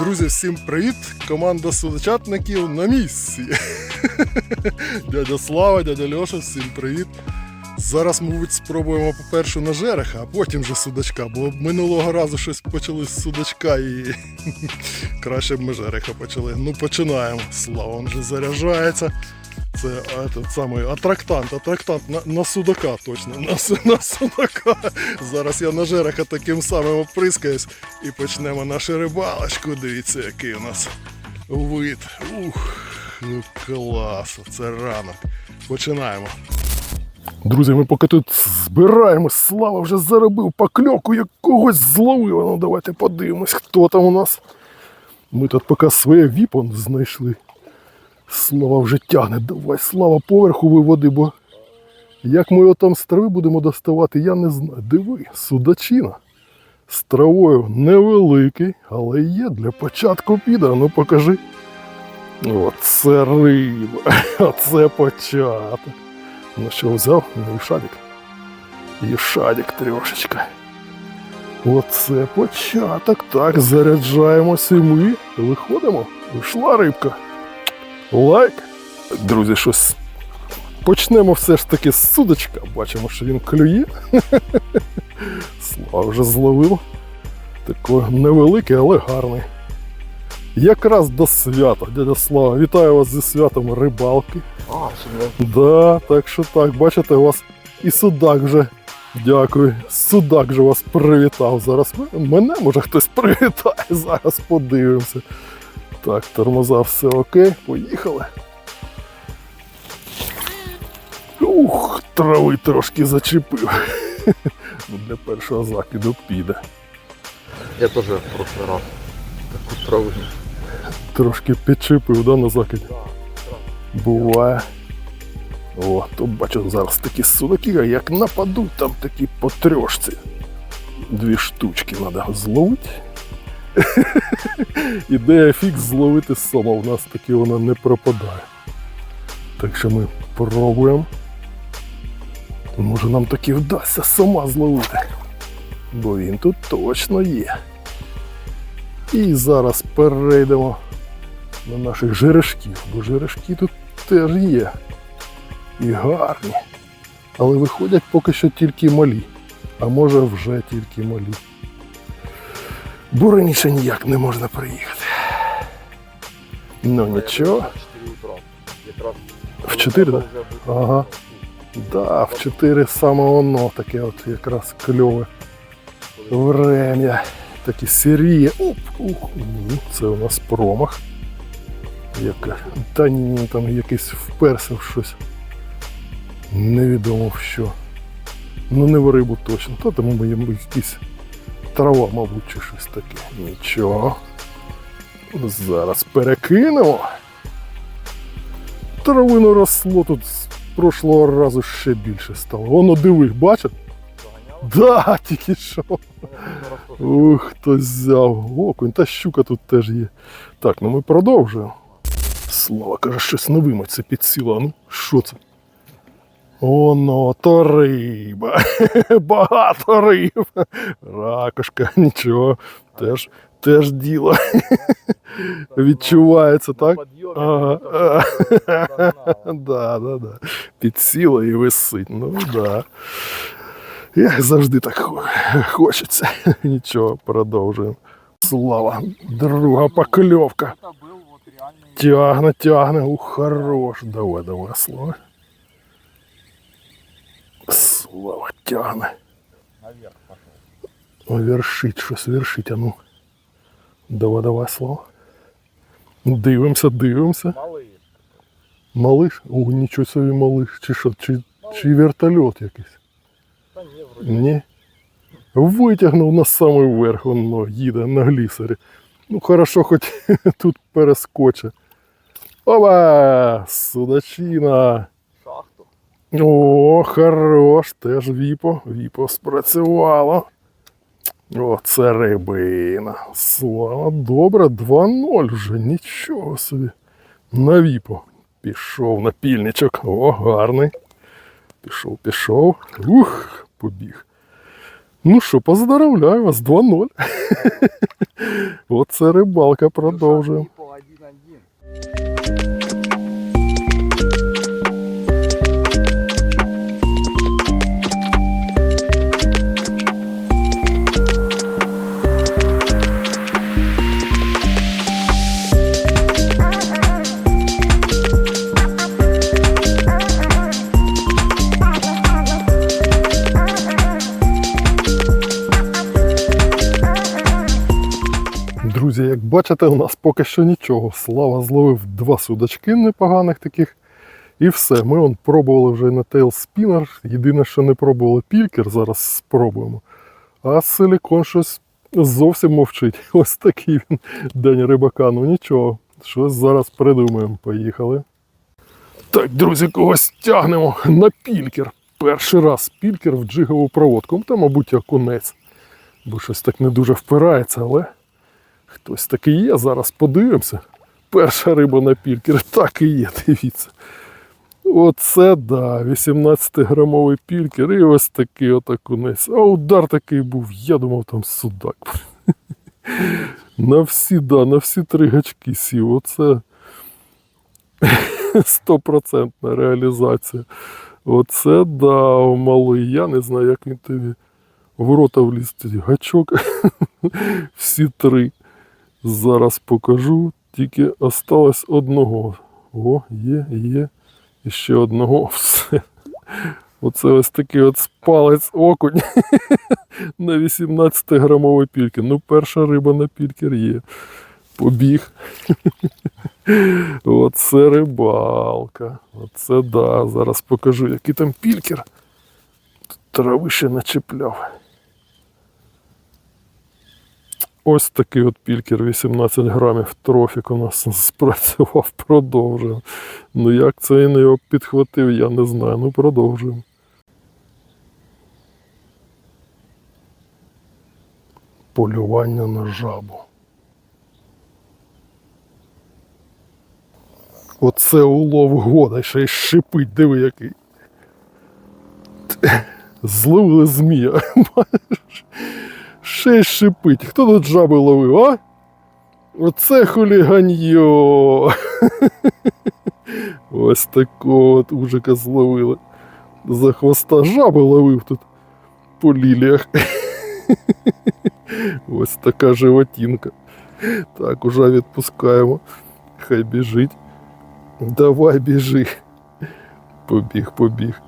Друзі, всім привіт! Команда судочатників на місці. Дядя Слава, дядя Льоша, всім привіт. Зараз, мабуть, спробуємо по-перше на жереха, а потім вже судачка, бо минулого разу щось почали з судачка і краще б ми жереха почали. Ну, починаємо. Слава він вже заряджається. Це этот самий атрактант, атрактант на, на судака точно. На, на судака. Зараз я на жереха таким самим оприскаюсь і почнемо нашу рибалочку. Дивіться, який у нас вид. Ух, ну клас, це ранок. Починаємо. Друзі, ми поки тут збираємось, Слава вже заробив покльовку, якогось зловив. Ну давайте подивимось, хто там у нас. Ми тут поки своє віпон знайшли. Слава вже тягне. Давай, слава поверху виводи, бо як ми його там з трави будемо доставати, я не знаю. Диви, судачина. З травою невеликий, але є для початку піда. Ну покажи. Оце риба. Оце початок. Ну що взяв? Ну і шадик. І шадик трошечки. Оце початок. Так, заряджаємося і ми виходимо. Вийшла рибка. Лайк. Друзі, щось. Почнемо все ж таки з судочка. Бачимо, що він клює. Слава вже зловив. Такий невеликий, але гарний. Якраз до свята, дядя Слава, вітаю вас зі святом рибалки. А. Да, так що так, бачите, у вас і судак вже. Дякую. Судак вже вас привітав. Зараз мене може хтось привітає. Зараз подивимося. Так, тормоза, все окей, поїхали. Ух, трави трошки зачепив. Ну, Для першого закиду піде. Я теж в раз таку траву. Трошки підчепив, да, на закиді? Буває. О, то бачу зараз такі судаки, а як нападуть, там такі по трьошці. Дві штучки треба зловити. Ідея фікс зловити сома. У нас таки вона не пропадає. Так що ми пробуємо. Може нам таки вдасться сама зловити. Бо він тут точно є. І зараз перейдемо на наших жерешків, бо жерешки тут теж є. І гарні. Але виходять поки що тільки малі. А може вже тільки малі. Бо раніше ніяк не можна приїхати. Ну нічого. 4 утра. Якраз В 4, так? Ага. Да, в 4 саме воно таке от якраз кльове врем'я. Такі сиріє. Оп, ух, ні, це у нас промах. Яка. Та ні, там якийсь вперся в щось. Невідомо в що. Ну не в рибу точно. Та тому ми якісь трава, мабуть, чи щось таке. Нічого. Зараз перекинемо. Травину росло тут з прошлого разу ще більше стало. Воно диви, бачиш? Да, тільки що. Ух, хтось взяв. Окунь, та щука тут теж є. Так, ну ми продовжуємо. Слава каже, щось новиме це підсіло. Ну, що це? Оно, то риба. Багато риб. Ракошка, нічого. Теж, теж діло. Відчувається, так? Ага. Да, да, да. Підсіло і висить. Ну да. Як завжди так хо- хочеться. Нічого, продовжуємо. Слава, друга покльовка. Это был вот реальный Тягне, тягне. Ух, хорош. Давай, давай, слава. Слава тягне. наверх пошел. Вершить щось, вершить, а ну. Давай, давай, слава. Дивимося, дивимося. Малые. Малиш? О, нічого собі малиш. Чи що? Чи, чи вертольот якийсь? Да не, вроде. Ні. Витягнув на самий верх, воно їде на глісері. Ну, хорошо, хоч тут перескоче. Опа! Судачина. О, хорош, теж віпо. Віпо спрацювало. О, це рибина. Слава, добре, 2-0 вже, нічого собі. На віпо. Пішов на пільничок. О, гарний. Пішов, пішов. Ух, побіг. Ну що, поздравляю вас, 2-0. Оце рибалка продовжуємо. Бачите, у нас поки що нічого. Слава зловив два судачки непоганих таких. І все. Ми он пробували вже на тейл спінер. Єдине, що не пробували пількер, зараз спробуємо. А силікон щось зовсім мовчить. Ось такий він день рибака. Ну нічого, щось зараз придумаємо. Поїхали. Так, друзі, когось тягнемо на пількер. Перший раз пількер в джигову проводку. Та, мабуть, окунець. Бо щось так не дуже впирається, але хтось такий є. Зараз подивимося. Перша риба на пількер. Так і є, дивіться. Оце да, 18-грамовий пількер і ось такий от окунець. А удар такий був, я думав, там судак. На всі, да, на всі три гачки сів. Оце стопроцентна реалізація. Оце да, малий. Я не знаю, як він тобі в рота вліз гачок. Всі три. Зараз покажу. Тільки осталось одного. О, є, є. І ще одного. Все. Оце ось такий от спалець окунь на 18-грамовий пількер. Ну, перша риба на пількер є. Побіг. Оце рибалка. Оце да. Зараз покажу, який там пількер. Трави ще начепляв. Ось такий от пількер 18 грамів трофік у нас спрацював, продовжуємо. Ну як це він його підхватив, я не знаю. Ну продовжуємо. Полювання на жабу. Оце улов года, ще й шипить, диви який. Зловили змія. Бачиш? Ще й шипить. Хто тут жаби ловив, а? Оце хуліганьо. Ось такого от ужика зловили. За хвоста жаби ловив тут по ліліях. Ось така животінка. Так, уже відпускаємо. Хай біжить. Давай біжи. Побіг, побіг.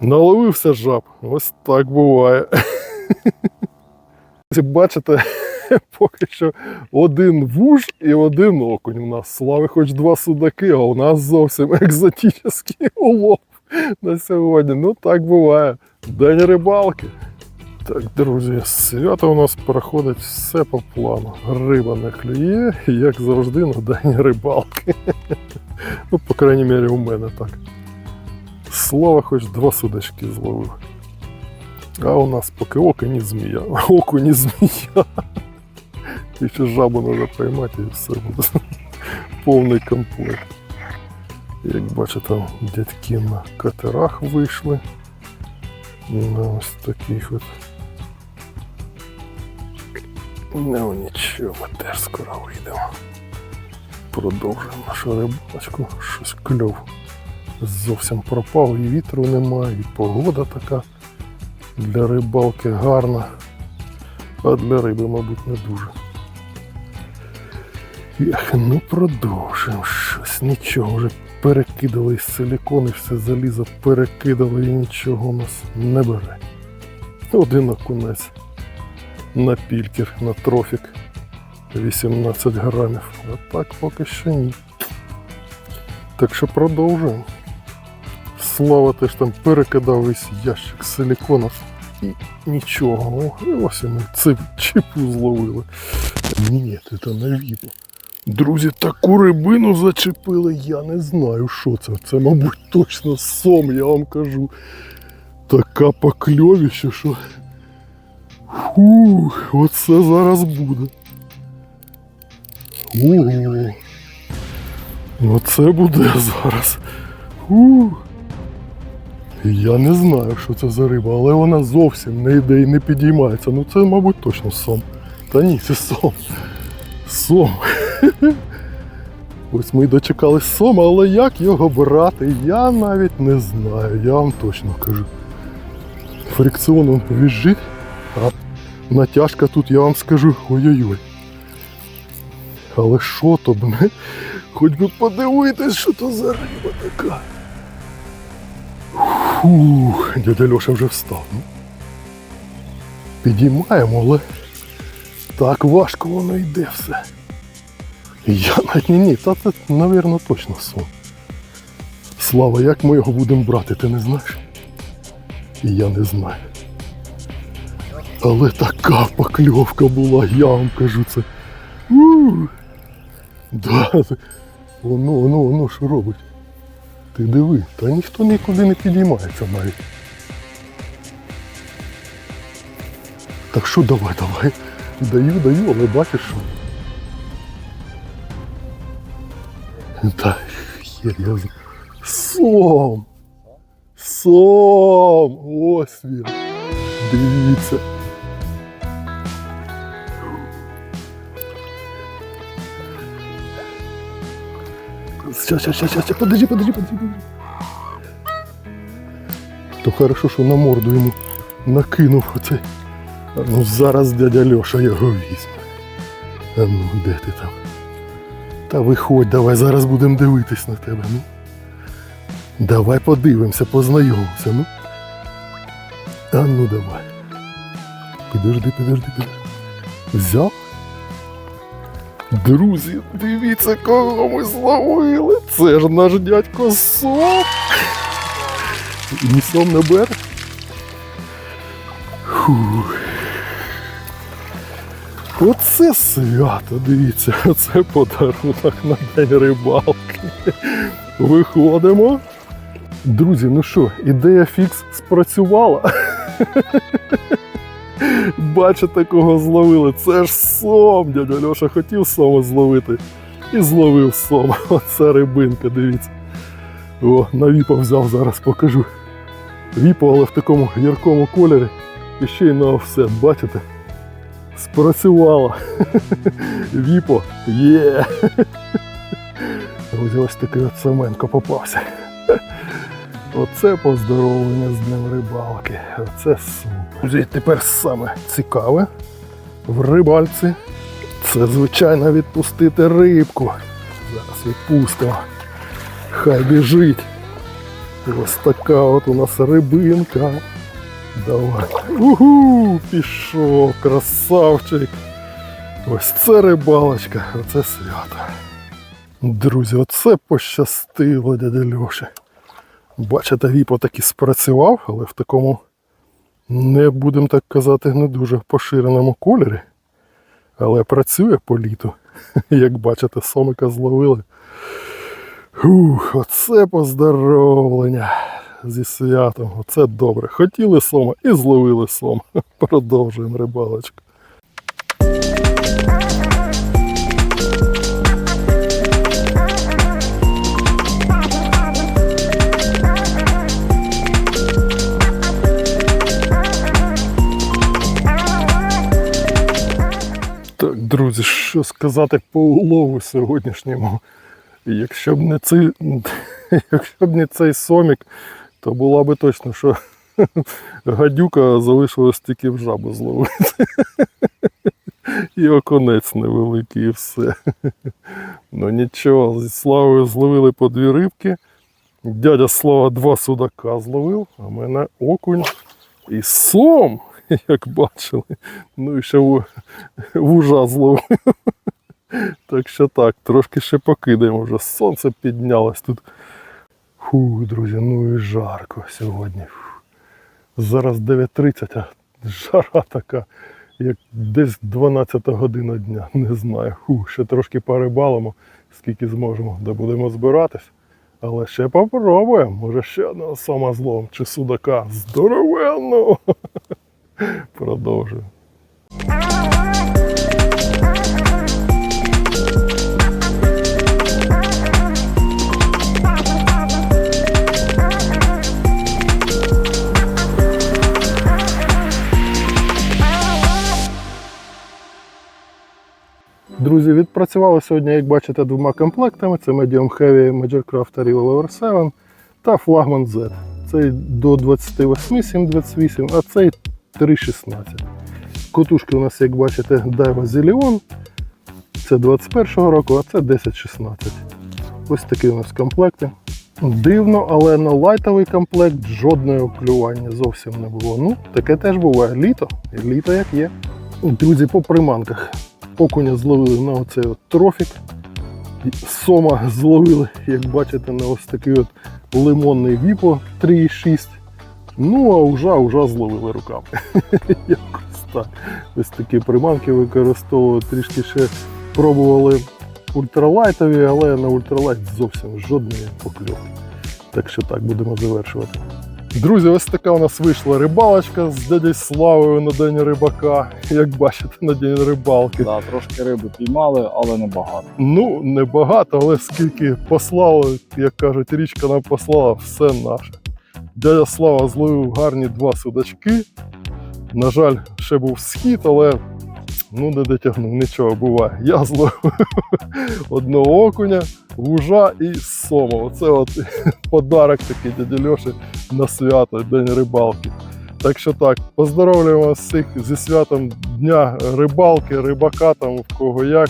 Наловився жаб. Ось так буває. Бачите, поки що один вуж і один окунь у нас. Слави хоч два судаки, а у нас зовсім екзотичний улов на сьогодні. Ну так буває. День рибалки. Так, друзі, свято у нас проходить все по плану. Риба не клює, як завжди, на день рибалки. Ну, по крайній мірі, у мене так. Слава хоч два судачки зловив. А у нас поки окунь і змія. Окунь і змія. І ще жабу треба поймати і все буде. Повний комплект. Як бачите, дядьки на катерах вийшли. На ось таких от. Ну нічого, ми теж скоро вийдемо. Продовжуємо нашу рибалочку. Щось кльов. Зовсім пропав, і вітру немає, і погода така для рибалки гарна, а для риби, мабуть, не дуже. Ех, ну продовжуємо щось. Нічого вже перекидали із силікони, все залізо перекидали і нічого нас не бере. Один окунець на пількер, на трофік 18 грамів. А так поки що ні. Так що продовжуємо. Слава теж там перекидав весь ящик силіконів і нічого. І ось і ми це чіпу зловили. Ні, це на відео. Друзі, таку рибину зачепили, я не знаю, що це. Це, мабуть, точно сом, я вам кажу. Така покльовіще, що. Фух, оце зараз буде. Ого. Оце буде зараз. Фух. Я не знаю, що це за риба, але вона зовсім не йде і не підіймається. Ну це, мабуть, точно сом. Та ні, це сом. Сом. Ось ми дочекались сома, але як його брати, я навіть не знаю, я вам точно кажу. Фрикціон он віжить, а натяжка тут, я вам скажу, ой-ой-ой. Але що то б не? Хоч би подивитись, що то за риба така. Фух, дядя Льоша вже встав. Ну. Підіймаємо, але так важко воно йде все. Я навіть ні, ні, та це, навірно, точно сон. Слава, як ми його будемо брати, ти не знаєш? І я не знаю. Але така покльовка була, я вам кажу це. У, воно, воно, воно що робить? Ти диви, та ніхто нікуди не підіймається навіть. Так що давай, давай. Даю, даю, але бачиш що. Та хер я Сом! Сом! Ось він. Дивіться. Сейчас, сейчас, сейчас, сейчас, подожди, подожди, подожди, подожди. То хорошо, що на морду йому накинув оцей. Ну зараз дядя Льоша його візьме. А ну, де ти там? Та виходь, давай, зараз будемо дивитись на тебе. Ну. Давай подивимося, познайомимося, ну. А ну давай. Підожди, підожди, підожди. Взяв? Друзі, дивіться, кого ми зловили. Це ж наш дядько Сом. Ні сом не бере. Фух. Оце свято, дивіться, оце подарунок на день рибалки. Виходимо. Друзі, ну що, ідея фікс спрацювала. Бачите, кого зловили. Це ж сом. Дядя Льоша хотів сома зловити. І зловив сома. Оце рибинка, дивіться. О, на віпо взяв, зараз покажу. Віпо, але в такому яркому кольорі. І ще й на офсет, бачите? Спрацювало. Віпо є. Ось такий от Семенко попався. Оце поздоровлення з Днем рибалки. Оце супер. Тепер саме цікаве в рибальці. Це, звичайно, відпустити рибку. Зараз відпустимо. Хай біжить. Ось така от у нас рибинка. Давай. Угу, пішов, красавчик. Ось це рибалочка, оце свято. Друзі, оце пощастило дяді Льоші. Бачите, віпо таки спрацював, але в такому, не будемо так казати, не дуже поширеному кольорі. Але працює по літу. Як бачите, сомика зловили. Ух, оце поздоровлення зі святом. Оце добре. Хотіли сома і зловили сом. Продовжуємо рибалочку. Так, друзі, що сказати по улову сьогоднішньому. Якщо б не цей, якщо б не цей сомік, то була би точно, що гадюка залишилась тільки в жабу зловити. І оконець невеликий, і все. Ну нічого, зі Славою зловили по дві рибки. Дядя Слава два судака зловив, а мене окунь і сом, як бачили. Ну і ще в- вужа зловив. Так що так, трошки ще покидаємо вже. Сонце піднялось тут. Фу, друзі, ну і жарко сьогодні. Фу. Зараз 9.30, а жара така, як десь 12 година дня. Не знаю. Фу, ще трошки порибалимо, скільки зможемо, де будемо збиратись. Але ще попробуємо. Може ще одного сома зловим чи судака. Здоровенно! Продовжую. Друзі, відпрацювали сьогодні, як бачите, двома комплектами. Це Medium Heavy Majorcraft Arrival Over 7 та флагман Z. Цей до 28, 728, а цей 3,16. Котушки у нас, як бачите, Daiwa Zillion. Це 21-го року, а це 10-16. Ось такі у нас комплекти. Дивно, але на лайтовий комплект жодного клювання зовсім не було. Ну, таке теж буває. Літо. Літо як є. Друзі, по приманках. Окуня зловили на оцей от трофік. Сома зловили, як бачите, на ось такий от лимонний віпо 3,6. Ну, а ужа, ужа зловили руками. Якось так. Ось такі приманки використовували. Трішки ще пробували ультралайтові, але на ультралайт зовсім жодної покльовки. Так що так, будемо завершувати. Друзі, ось така у нас вийшла рибалочка з дядей Славою на день рибака. Як бачите, на день рибалки. Да, трошки риби піймали, але не багато. Ну, небагато, але скільки послали, як кажуть, річка нам послала, все наше. Дядя Слава зловив гарні два судачки. На жаль, ще був схід, але ну не дотягнув, нічого буває. Я зловив одного окуня, вужа і сома. Оце от подарок такий дяді Льоші на свято, День рибалки. Так що так, поздоровлюємо всіх зі святом Дня рибалки, рибака там в кого як.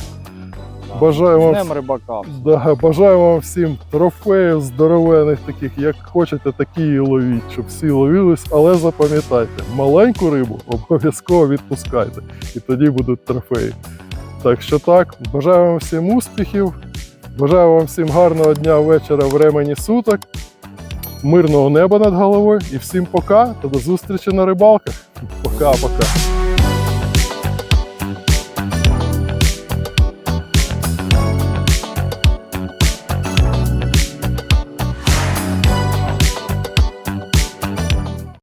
Бажаю вам Днем рибака. Да, бажаю вам всім трофеїв здоровених таких, як хочете, такі і ловіть, щоб всі ловились. Але запам'ятайте, маленьку рибу обов'язково відпускайте, і тоді будуть трофеї. Так що так, бажаю вам всім успіхів, бажаю вам всім гарного дня, вечора, времені суток, мирного неба над головою і всім пока та до зустрічі на рибалках. Пока-пока.